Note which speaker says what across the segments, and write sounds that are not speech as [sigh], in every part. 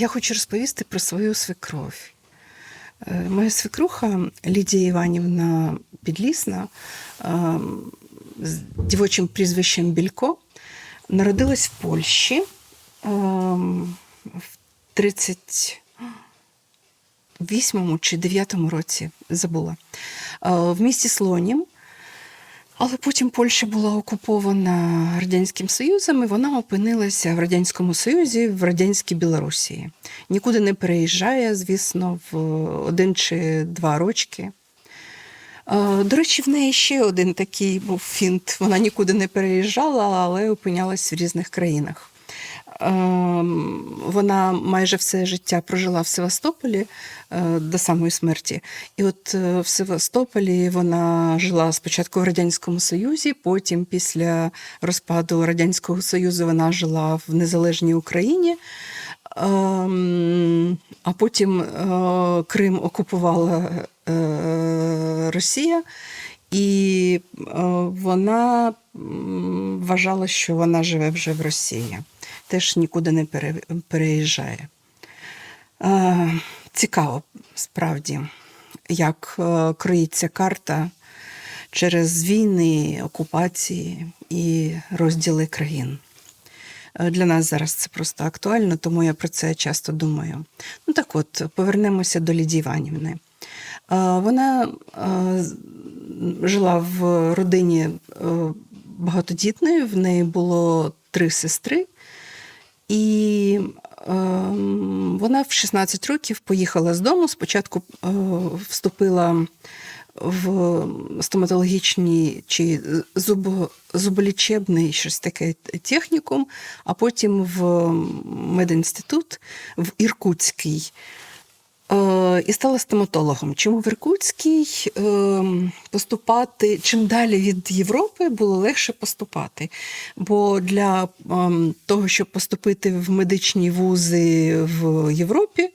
Speaker 1: я хочу розповісти про свою свекров. Е, Моя свекруха Лідія Іванівна Підлісна е, з дівочим прізвищем Білько народилась в Польщі е, в 38 чи 9 році забула. В місті Слонім. Але потім Польща була окупована Радянським Союзом, і вона опинилася в Радянському Союзі, в радянській Білорусі. Нікуди не переїжджає, звісно, в один чи два рочки. Е, До речі, в неї ще один такий був фінт. Вона нікуди не переїжджала, але опинялась в різних країнах. Ем, Вона майже все життя прожила в Севастополі е, до самої смерті. І от е, в Севастополі вона жила спочатку в Радянському Союзі, потім після розпаду Радянського Союзу вона жила в незалежній Україні. Ем, А потім е, Крим окупувала Росія, і вона вважала, що вона живе вже в Росії, теж нікуди не переїжджає. Цікаво, справді, як е, криється карта через війни, окупації і розділи країн. Е, Для нас зараз це просто актуально, тому я про це часто думаю. Ну так от, повернемося до Лідії Іванівни. Вона е, жила в родині багатодітної, в неї було три сестри, і е, вона в 16 років поїхала з дому. Спочатку е, вступила в стоматологічний чи зуб, зуболічебний щось таке технікум, а потім в медінститут в Іркутський. Е, І стала стоматологом. Чому в Іркутській е, поступати чим далі від Європи було легше поступати. Бо для ем, того, щоб поступити в медичні вузи в Європі,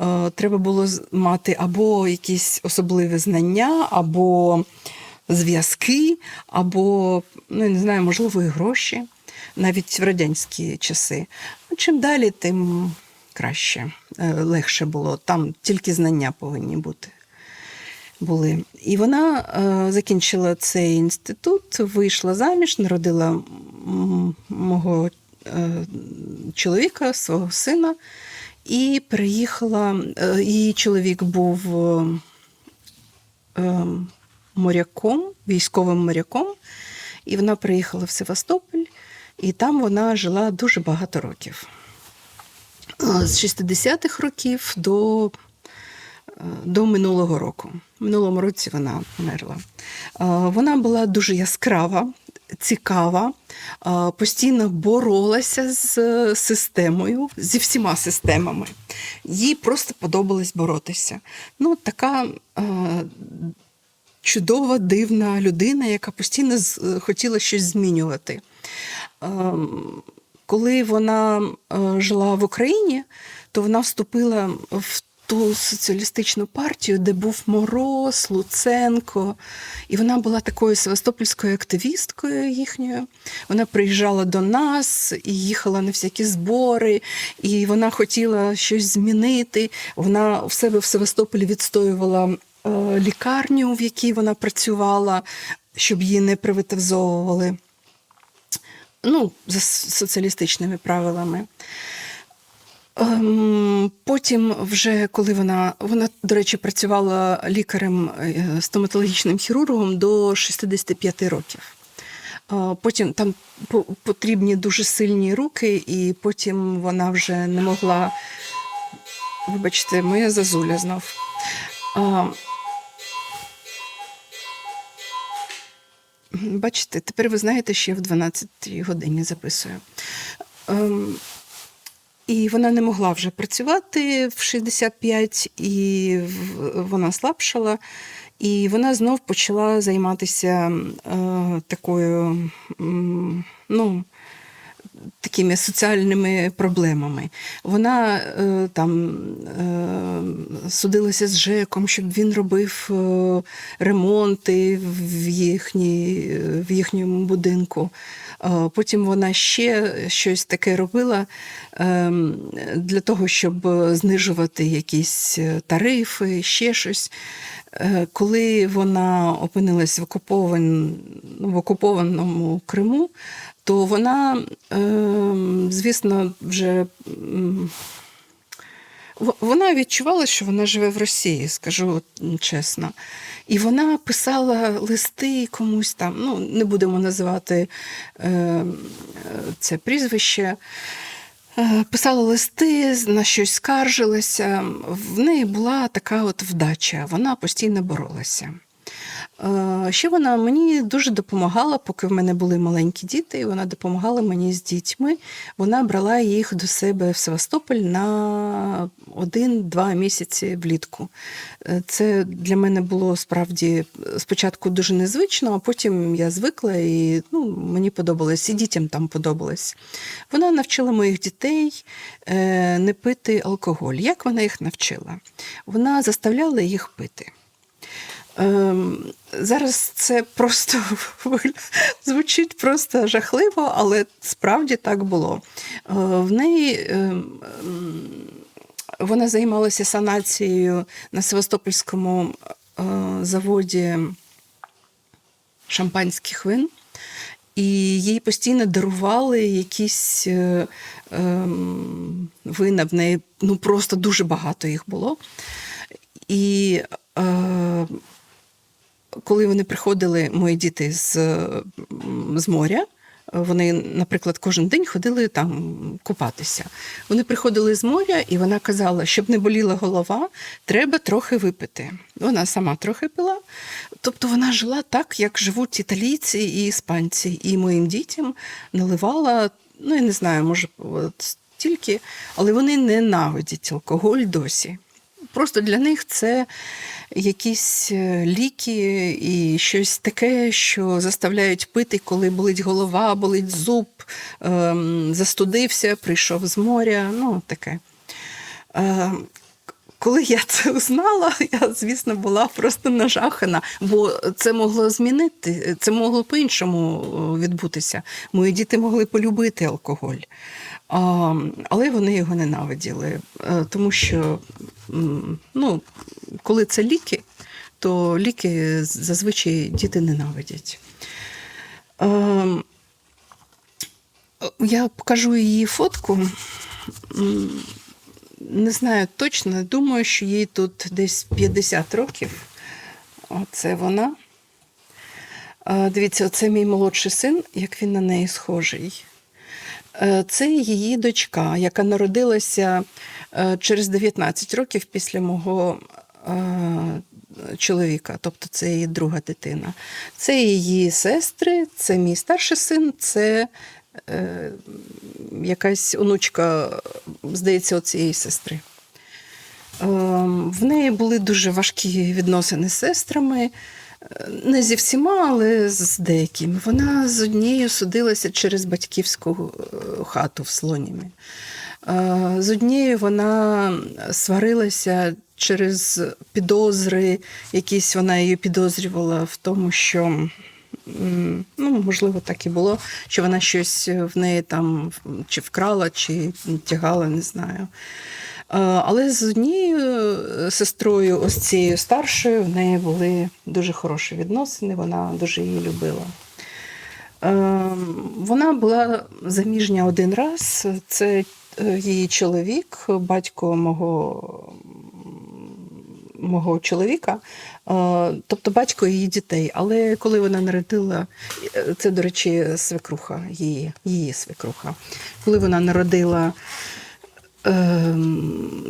Speaker 1: е, треба було мати або якісь особливі знання, або зв'язки, або ну, не знаю, можливо, і гроші, навіть в радянські часи. Ну, чим далі, тим краще, е, легше було. Там тільки знання повинні бути. Були. І вона е, закінчила цей інститут, вийшла заміж, народила мого е, чоловіка, свого сина, і приїхала. Е, її чоловік був е, е, моряком, військовим моряком, і вона приїхала в Севастополь, і там вона жила дуже багато років. З 60-х років до, е, до минулого року. В минулому році вона померла. Е, Вона була дуже яскрава, цікава, е, постійно боролася з системою, зі всіма системами. Їй просто подобалось боротися. Ну, така чудова, дивна людина, яка постійно хотіла щось змінювати. Коли вона е, жила в Україні, то вона вступила в ту соціалістичну партію, де був Мороз, Луценко, і вона була такою севастопольською активісткою їхньою. Вона приїжджала до нас і їхала на всякі збори, і вона хотіла щось змінити. Вона у себе в Севастополі відстоювала е, лікарню, в якій вона працювала, щоб її не приватизовували ну, за соціалістичними правилами. Ем, Потім, вже коли вона, вона, до речі, працювала лікарем е, стоматологічним хірургом до 65 років. Е, Потім там потрібні дуже сильні руки, і потім вона вже не могла. Вибачте, моя зазуля знов. Бачите, тепер ви знаєте, що я в 12 годині записую. Ем, і вона не могла вже працювати в 65, і вона слабшала. І вона знов почала займатися е, такою, м, ну, такими соціальними проблемами. Вона е, там е, судилася з ЖЕКом, щоб він робив е, ремонти в, їхній, в їхньому будинку. Е, Потім вона ще щось таке робила е, для того, щоб знижувати якісь тарифи, ще щось. Е, Коли вона опинилась в, в окупованому Криму, то вона, е, звісно, вже вона відчувала, що вона живе в Росії, скажу чесно. І вона писала листи комусь там, ну, не будемо називати е, це прізвище. Е, Писала листи, на щось скаржилася. В неї була така от вдача, вона постійно боролася. Е, Ще вона мені дуже допомагала, поки в мене були маленькі діти, і вона допомагала мені з дітьми. Вона брала їх до себе в Севастополь на один-два місяці влітку. Е, Це для мене було справді спочатку дуже незвично, а потім я звикла і ну, мені подобалось, і дітям там подобалось. Вона навчила моїх дітей е, не пити алкоголь. Як вона їх навчила? Вона заставляла їх пити. Ем, Зараз це просто [laughs] звучить просто жахливо, але справді так було. Е, В неї ем, ем, вона займалася санацією на Севастопольському е, заводі шампанських вин. І їй постійно дарували якісь е, вина в неї, ну просто дуже багато їх було. І коли вони приходили, мої діти з, з моря, вони, наприклад, кожен день ходили там купатися. Вони приходили з моря, і вона казала, щоб не боліла голова, треба трохи випити. Вона сама трохи пила. Тобто вона жила так, як живуть італійці і іспанці. І моїм дітям наливала, ну я не знаю, може, от стільки, але вони ненавидять алкоголь досі. Просто для них це якісь е, ліки і щось таке, що заставляють пити, коли болить голова, болить зуб, ем, застудився, прийшов з моря. Ну, таке. Е, коли я це узнала, [laughs] я, звісно, була просто нажахана, бо це могло змінити, це могло по-іншому е, відбутися. Мої діти могли полюбити алкоголь. Але вони його ненавиділи, тому що ну, коли це ліки, то ліки зазвичай діти ненавидять. Ем, Я покажу її фотку. Не знаю точно, думаю, що їй тут десь 50 років. Оце вона. Дивіться, оце мій молодший син, як він на неї схожий. Е, Це її дочка, яка народилася е, через 19 років після мого е, чоловіка, тобто це її друга дитина. Це її сестри, це мій старший син, це якась онучка, здається, оцієї сестри. Ем, В неї були дуже важкі відносини з сестрами. Не зі всіма, але з деякими. Вона з однією судилася через батьківську е, хату в Слонімі. Е, З однією вона сварилася через підозри, якісь вона її підозрювала в тому, що ну, можливо, так і було, що вона щось в неї там чи вкрала, чи тягала, не знаю. Е, Але з однією е, сестрою, ось цією старшою, в неї були дуже хороші відносини, вона дуже її любила. Е, Вона була заміжня один раз. Це її чоловік, батько мого, мого чоловіка, тобто батько її дітей. Але коли вона народила, це, до речі, свекруха, її, її свекруха. Коли вона народила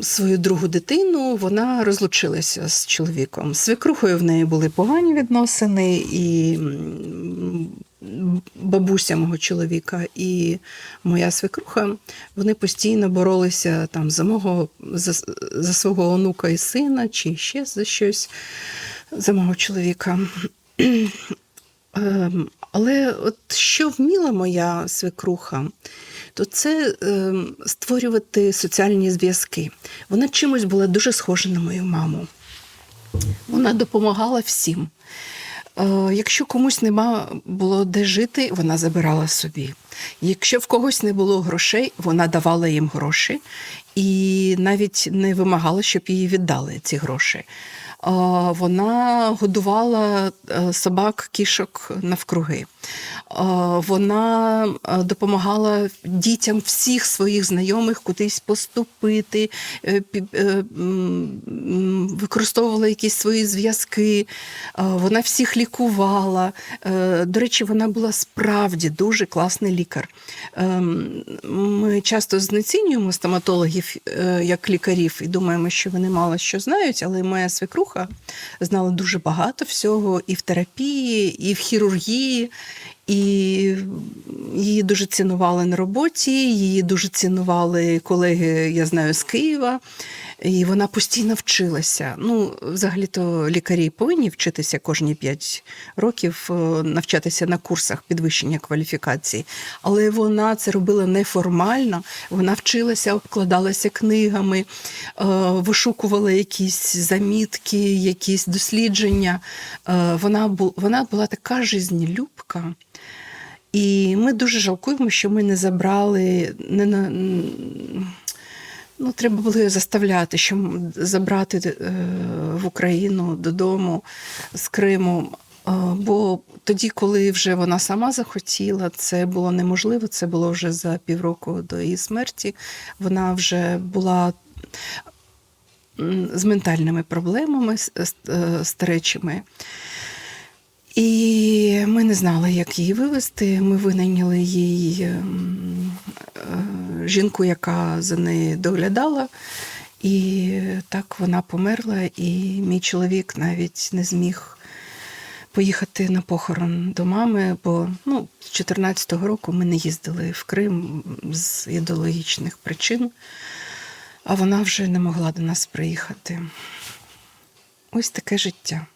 Speaker 1: свою другу дитину, вона розлучилася з чоловіком. Свекрухою в неї були погані відносини, і бабуся мого чоловіка і моя свекруха, вони постійно боролися там за мого за, за свого онука і сина, чи ще за щось за мого чоловіка. Ем, Але от що вміла моя свекруха? То це е, створювати соціальні зв'язки. Вона чимось була дуже схожа на мою маму. Вона допомагала всім. Е, Якщо комусь нема було де жити, вона забирала собі. Якщо в когось не було грошей, вона давала їм гроші і навіть не вимагала, щоб їй віддали ці гроші. Е, Вона годувала е, собак, кішок навкруги. Е, Вона е, допомагала дітям всіх своїх знайомих кудись поступити, е, використовувала якісь свої зв'язки. Вона всіх лікувала. До речі, вона була справді дуже класний лікар. Ми часто знецінюємо стоматологів як лікарів і думаємо, що вони мало що знають, але моя свекруха знала дуже багато всього і в терапії, і в хірургії. І її дуже цінували на роботі, її дуже цінували колеги, я знаю, з Києва. І вона постійно вчилася. Ну, взагалі-то лікарі повинні вчитися кожні 5 років, е, навчатися на курсах підвищення кваліфікації. Але вона це робила неформально. Вона вчилася, обкладалася книгами, е, вишукувала якісь замітки, якісь дослідження. Е, Вона, бу- вона була така жизнелюбка. І ми дуже жалкуємо, що ми не забрали, не на. Ну, треба було її заставляти, що м- забрати е, в Україну додому з Криму. Е, Бо тоді, коли вже вона сама захотіла, це було неможливо. Це було вже за півроку до її смерті. Вона вже була з ментальними проблемами е, старечими. І ми не знали, як її вивезти. Ми винайняли їй ем, е, жінку, яка за нею доглядала. І так вона померла, і мій чоловік навіть не зміг поїхати на похорон до мами, бо ну, з 14-го року ми не їздили в Крим з ідеологічних причин, а вона вже не могла до нас приїхати. Ось таке життя.